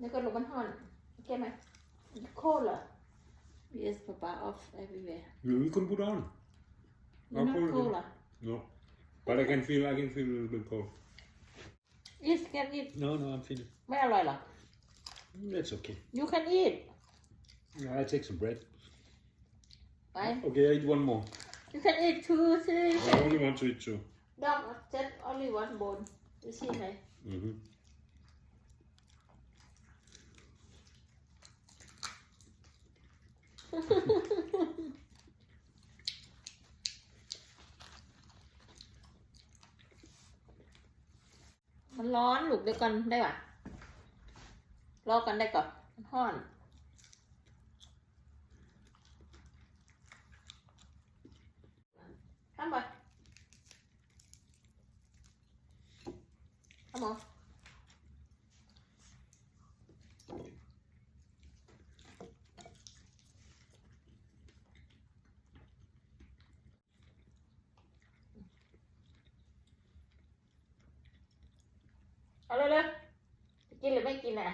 แล้วก็ลงมันห่อนโอเคไหมโคตรเหรอ Yes papa off everywhere No, you can put on. You're not cold cold is-เหรอ No. But I can feel I can feel a little bit cold. Yes can eat No, no, I'm feeling. ไม่อร่อยเหรอ That's okay. You can eat I take some bread. ไป Okay, I eat one more. You can eat two three I only want to eat two. dog just only one bone you see ไหม Mm-hmm. มันร้อนลูกเดี๋ยวก่อนได้ป่ะรอกันได้ก่อนมันร้อนข้ามไปข้ามมา เอาเลยเลยจะกินหรือไม่กินอะ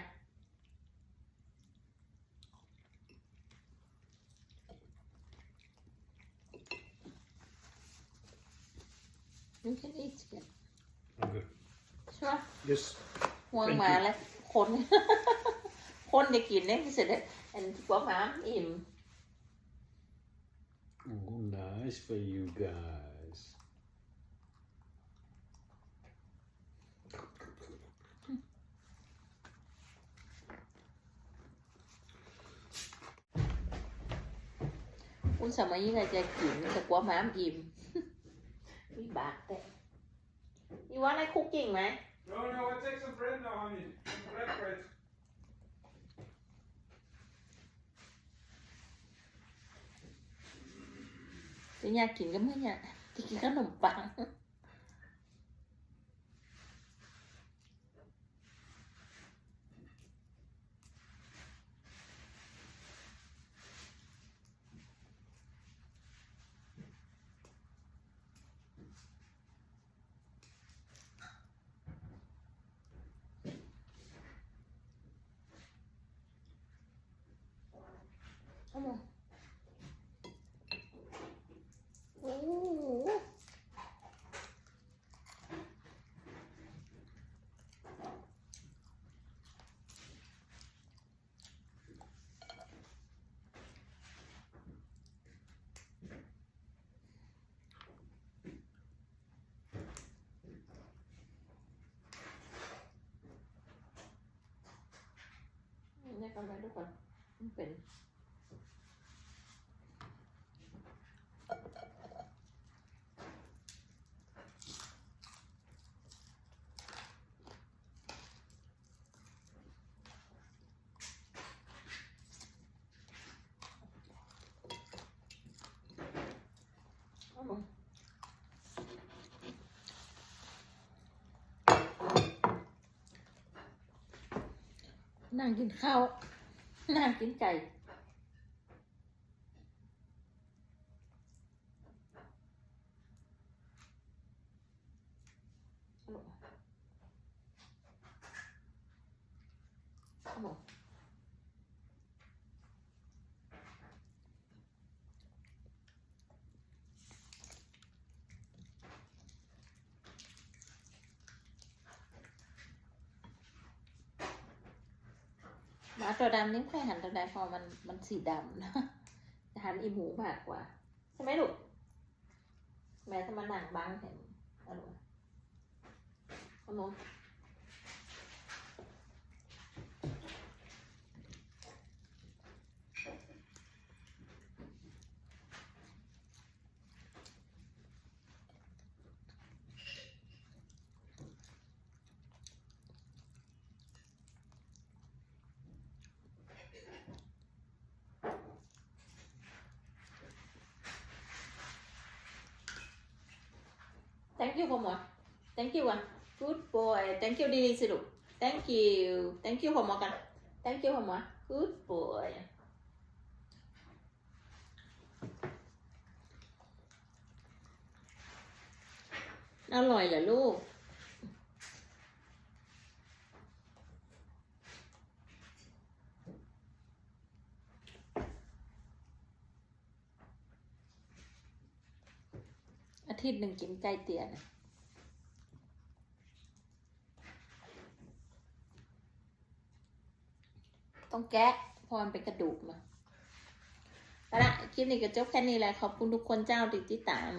You can eat it Okay. ใช่ไหม Yes. ห่วง Thank หมา you. แล้วคน คนจะกินเนี่ยเสร็จแล้วอันกว่าหมาอิ่ม Oh, nice for you guys. คุณสมัยนี้เราจะกินแต่กว่าหมาอิ่มวิบากแต่อีว่าอะไรคุกกิ้งไหม No, no, I take some bread now, honey. Some black bread. จะอยากกินก็ไม่อยากจะกิ นั่งกินข้าว นั่งกินไก่ เอามาหมาตัวดำนี่ไม่ค่อยหันตัวใดพอมันมันสีดำนะจะหันอีหมูมากกว่า ใช่ไหมลูกแม่ถ้ามาหนังบังเห็นอร่อยเอา thank you พ่อหมอ thank you อะ good boy thank you ดีๆสิลูก thank you thank you พ่อหมอกัน thank you พ่อหมอ good boy อร่อยเหรอลูก ทิตย์หนึ่งกินไก่เตี๋ยนะต้องแกะพรเป็นกระดูกมาละคลิปนี้ก็จบแค่นี้แหละ ขอบคุณทุกคนเจ้าติดติดตาม